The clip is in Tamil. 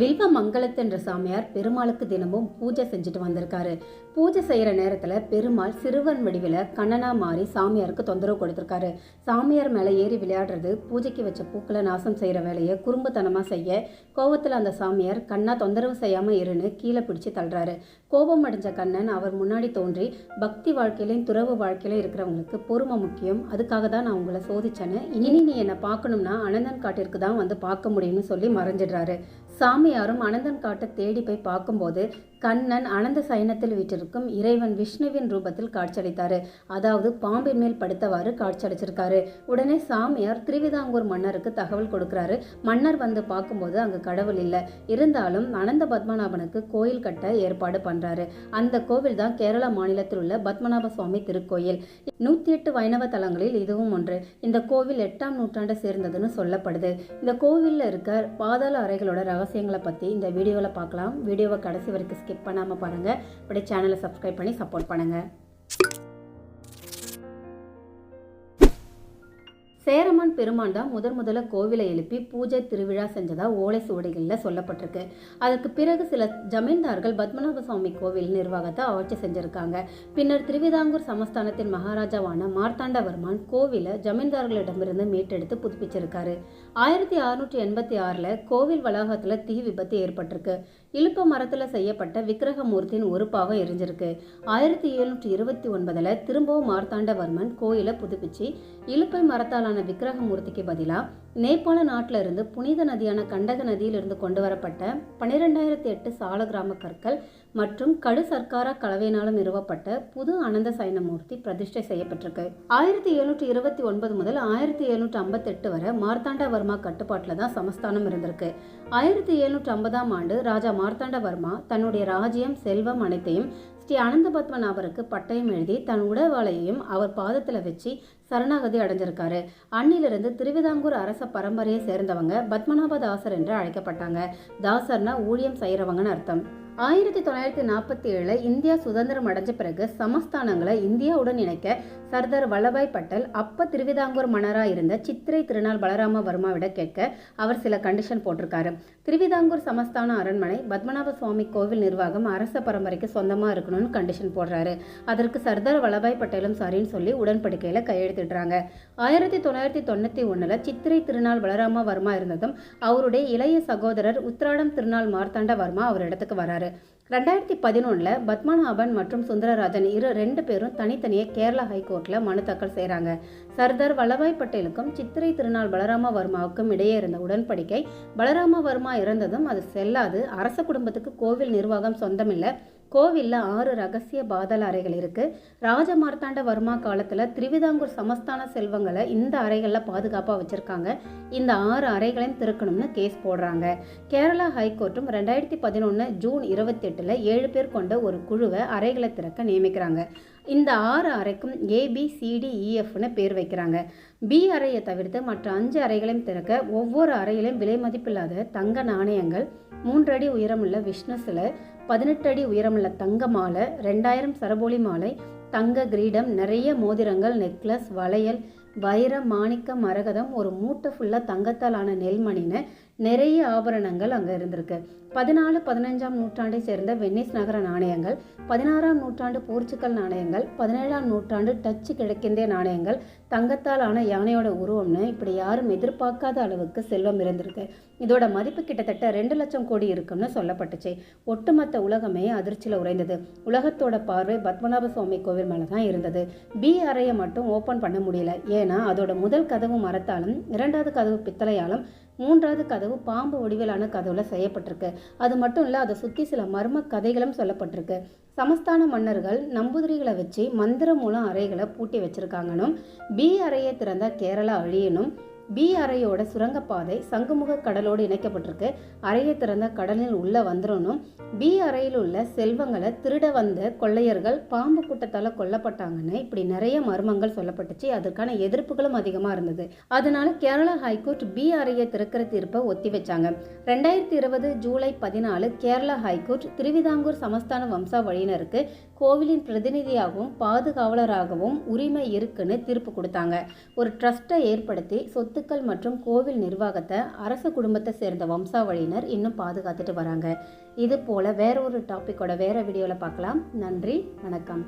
வில்வ மங்களத்து என்ற சாமியார் பெருமாளுக்கு தினமும் பூஜை செஞ்சுட்டு வந்திருக்காரு. பூஜை செய்கிற நேரத்தில் பெருமாள் சிறுவன் வடிவில் கண்ணனா மாறி சாமியாருக்கு தொந்தரவு கொடுத்துருக்காரு. சாமியார் மேலே ஏறி விளையாடுறது பூஜைக்கு வச்ச பூக்களை நாசம் செய்கிற வேலையை குறும்புத்தனமாக செய்ய கோபத்தில் அந்த சாமியார் கண்ணா தொந்தரவு செய்யாமல் இருன்னு கீழே பிடிச்சி தள்ளுறாரு. கோபம் அடைஞ்ச கண்ணன் அவர் முன்னாடி தோன்றி பக்தி வாழ்க்கையிலையும் துறவு வாழ்க்கையிலையும் இருக்கிறவங்களுக்கு பொறுமை முக்கியம். அதுக்காக தான் நான் உங்களை சோதிச்சேன்னு இனி நீ என்னை பார்க்கணும்னா அனந்தன் காட்டிற்கு தான் வந்து பார்க்க முடியும்னு சொல்லி மறைஞ்சிடுறாரு. சாமி மாமியாரும் அனந்தன் காட்டை தேடி போய் பார்க்கும்போது கண்ணன் அனந்த சயனத்தில் வீற்றிருக்கும் இறைவன் விஷ்ணுவின் ரூபத்தில் காட்சியளித்தாரு. அதாவது பாம்பின் மேல் படுத்தவாறு காட்சியளிச்சிருக்காரு. உடனே சாமியார் திருவிதாங்கூர் மன்னருக்கு தகவல் கொடுக்கிறாரு. மன்னர் வந்து பார்க்கும்போது அங்கே கடவுள் இல்லை. இருந்தாலும் அனந்த பத்மநாபனுக்கு கோயில் கட்ட ஏற்பாடு பண்றாரு. அந்த கோவில் தான் கேரள மாநிலத்தில் உள்ள பத்மநாப சுவாமி திருக்கோயில். நூத்தி எட்டு வைணவ தலங்களில் இதுவும் ஒன்று. இந்த கோவில் எட்டாம் நூற்றாண்டை சேர்ந்ததுன்னு சொல்லப்படுது. இந்த கோவிலில் இருக்க பாதாள அறைகளோட ரகசியங்களை பத்தி இந்த வீடியோவில் பார்க்கலாம். வீடியோவை கடைசி வரைக்கும் ஸ்கிப் பண்ணாம பாருங்க. இப்படி சேனலை சப்ஸ்கிரைப் பண்ணி சப்போர்ட் பண்ணுங்க. சேரமான் பெருமான் தான் முதன் முதல்ல கோவிலை எழுப்பி பூஜை திருவிழா செஞ்சதா ஓலை சுவடிகளில் சொல்லப்பட்டிருக்கு. அதற்கு பிறகு சில ஜமீன்தார்கள் பத்மநாப சுவாமி கோவில் நிர்வாகத்தை ஆட்சி செஞ்சிருக்காங்க. பின்னர் திருவிதாங்கூர் சமஸ்தானத்தின் மகாராஜாவான மார்த்தாண்டவர்மான் கோவிலை ஜமீன்தார்களிடமிருந்து மீட்டெடுத்து புதுப்பிச்சிருக்காரு. ஆயிரத்தி அறுநூற்றி எண்பத்தி ஆறில் கோவில் வளாகத்தில் தீ விபத்து ஏற்பட்டிருக்கு. இழுப்ப மரத்தில் செய்யப்பட்ட விக்கிரகமூர்த்தியின் ஒரு பாகம் எரிஞ்சிருக்கு. ஆயிரத்தி எழுநூற்றி இருபத்தி ஒன்பதில் திரும்பவும் மார்த்தாண்டவர்மன் கோயிலை புதுப்பிச்சு இழுப்பை மரத்தாலான நதியான விக்கிரகமூர்த்திக்கு பதிலாக நேபாள நாட்டில் இருந்து புனித நதியான கண்டக நதியிலிருந்து கொண்டு வரப்பட்ட பன்னிரெண்டாயிரத்தி எட்டு சால கிராம கற்கள் மற்றும் கடு சர்க்காரா கலவையினாலும் நிறுவப்பட்ட புது அனந்த சைனமூர்த்தி பிரதிஷ்டை செய்யப்பட்டிருக்கு. ஆயிரத்தி எழுநூற்றி இருபத்தி ஒன்பது முதல் ஆயிரத்தி எழுநூற்றி ஐம்பத்தெட்டு வரை மார்த்தாண்டவர்மா கட்டுப்பாட்டில் தான் சமஸ்தானம் இருந்திருக்கு. ஆயிரத்தி எழுநூற்றி ஐம்பதாம் ஆண்டு ராஜா மார்த்தாண்டவர்மா தன்னுடைய ராஜ்யம் செல்வம் அனைத்தையும் ஸ்ரீ அனந்தபத்மன் அவருக்கு பட்டயம் எழுதி தன் உடவாளையையும் அவர் பாதத்தில் வச்சு சரணாகதி அடைஞ்சிருக்காரு. அன்னிலிருந்து திருவிதாங்கூர் அரச பரம்பரையை சேர்ந்தவங்க பத்மநாப தாசர் என்று அழைக்கப்பட்டாங்க. தாசர்னா ஊழியம் செய்கிறவங்கன்னு அர்த்தம். ஆயிரத்தி தொள்ளாயிரத்தி நாற்பத்தி ஏழில் இந்தியா சுதந்திரம் அடைஞ்ச பிறகு சமஸ்தானங்களை இந்தியாவுடன் இணைக்க சர்தார் வல்லபாய் பட்டேல் அப்ப திருவிதாங்கூர் மன்னராக இருந்த சித்திரை திருநாள் பலராம வர்மாவிட கேட்க அவர் சில கண்டிஷன் போட்டிருக்காரு. திருவிதாங்கூர் சமஸ்தான அரண்மனை பத்மநாப சுவாமி கோவில் நிர்வாகம் அரச பரம்பரைக்கு சொந்தமாக இருக்கணும்னு கண்டிஷன் போடுறாரு. அதற்கு சர்தார் வல்லபாய் பட்டேலும் சரின்னு சொல்லி உடன்படிக்கையில் கையெழுத்திடுறாங்க. ஆயிரத்தி தொள்ளாயிரத்தி தொண்ணூற்றி ஒன்றில் சித்திரை திருநாள் பலராம வர்மா இருந்ததும் அவருடைய இளைய சகோதரர் உத்ராடம் திருநாள் மார்த்தாண்ட வர்மா அவர் இடத்துக்கு வராரு. ரெண்டாயிரத்தி பதினொன்றில் பத்மநாபன் மற்றும் சுந்தரராஜன் இரு ரெண்டு பேரும் தனித்தனியே கேரளா ஹைகோர்ட்டில் மனு தாக்கல் செய்கிறாங்க சர்தார் வல்லபாய் பட்டேலுக்கும் சித்திரை திருநாள் பலராமவர்மாவுக்கும் இடையே இருந்த உடன்படிக்கை பலராம வர்மா இறந்ததும் அது செல்லாது. அரச குடும்பத்துக்கு கோவில் நிர்வாகம் சொந்தமில்லை. கோவிலில் ஆறு ரகசிய பாதல் அறைகள் இருக்குது ராஜமார்த்தாண்ட வர்மா காலத்தில் திருவிதாங்கூர் சமஸ்தான செல்வங்களை இந்த அறைகளில் பாதுகாப்பாக வச்சுருக்காங்க. இந்த ஆறு அறைகளையும் திறக்கணும்னு கேஸ் போடுறாங்க. கேரளா ஹைகோர்ட்டும் ரெண்டாயிரத்தி பதினொன்று ஜூன் இருபத்தெட்டில் ஏழு பேர் கொண்ட ஒரு குழுவை அறைகளை திறக்க நியமிக்கிறாங்க. இந்த ஆறு அறைக்கும் ஏபிசிடிஇஎஃப்னு e, பேர் வைக்கிறாங்க. பி அறையை தவிர்த்து மற்ற அஞ்சு அறைகளையும் திறக்க ஒவ்வொரு அறையிலும் விலை மதிப்பில்லாத தங்க நாணயங்கள் மூன்றடி உயரமுள்ள விஷ்ணு சிலை பதினெட்டு அடி உயரமுள்ள தங்க மாலை ரெண்டாயிரம் சரபோலி மாலை தங்க கிரீடம் நிறைய மோதிரங்கள் நெக்லஸ் வளையல் வைர மாணிக்க மரகதம் ஒரு மூட்டை ஃபுல்லாக தங்கத்தால் ஆன நெல்மணின்னு நிறைய ஆபரணங்கள் அங்கே இருந்திருக்கு. பதினாலு பதினஞ்சாம் நூற்றாண்டை சேர்ந்த வெனிஸ் நகர நாணயங்கள் பதினாறாம் நூற்றாண்டு போர்ச்சுக்கல் நாணயங்கள் பதினேழாம் நூற்றாண்டு டச்சு கிழக்கிந்திய நாணயங்கள் தங்கத்தால் ஆன யானையோட உருவம்னு இப்படி யாரும் எதிர்பார்க்காத அளவுக்கு செல்வம் இருந்திருக்கு. இதோட மதிப்பு கிட்டத்தட்ட ரெண்டு லட்சம் கோடி இருக்கும்னு சொல்லப்பட்டுச்சு. ஒட்டுமொத்த உலகமே அதிர்ச்சியில் உறைந்தது. உலகத்தோட பார்வை பத்மநாப சுவாமி கோவில் மேலே தான் இருந்தது. பி அறையை மட்டும் ஓப்பன் பண்ண முடியல. ஏன்னா அதோட முதல் கதவு மரத்தாலும் இரண்டாவது கதவு பித்தளையாலும் மூன்றாவது கதவு பாம்பு வடிவிலான கதவுல செய்யப்பட்டிருக்கு. அது மட்டும் இல்லை அதை சுற்றி சில மர்ம கதைகளும் சொல்லப்பட்டிருக்கு. சமஸ்தான மன்னர்கள் நம்பூதிரிகளை வச்சு மந்திரம் மூலம் அறைகளை பூட்டி வச்சிருக்காங்கன்னும் பி அறையை திறந்த கேரளா அழியணும் பி அறையோட சுரங்கப்பாதை சங்குமுக கடலோடு இணைக்கப்பட்டிருக்கு. அறையை திறந்த கடலில் உள்ள வந்துடணும் பி அறையில் உள்ள செல்வங்களை திருட வந்த கொள்ளையர்கள் பாம்பு கூட்டத்தால் கொல்லப்பட்டாங்கன்னு இப்படி நிறைய மர்மங்கள் சொல்லப்பட்டுச்சு. அதற்கான எதிர்ப்புகளும் அதிகமாக இருந்தது. அதனால கேரளா ஹைகோர்ட் பி அறையை திறக்கிற தீர்ப்பை ஒத்தி வச்சாங்க. ரெண்டாயிரத்தி இருபது ஜூலை பதினாலு கேரளா ஹைகோர்ட் திருவிதாங்கூர் சமஸ்தான வம்சாவளியினருக்கு கோவிலின் பிரதிநிதியாகவும் பாதுகாவலராகவும் உரிமை இருக்குன்னு தீர்ப்பு கொடுத்தாங்க. ஒரு ட்ரஸ்ட்டை ஏற்படுத்தி சொத்து சொத்துக்கள் மற்றும் கோவில் நிர்வாகத்தை அரச குடும்பத்தை சேர்ந்த வம்சாவளியினர் இன்னும் பாதுகாத்துட்டு வராங்க. இது போல் வேற ஒரு டாப்பிக்கோட வேற வீடியோவில் பார்க்கலாம். நன்றி வணக்கம்.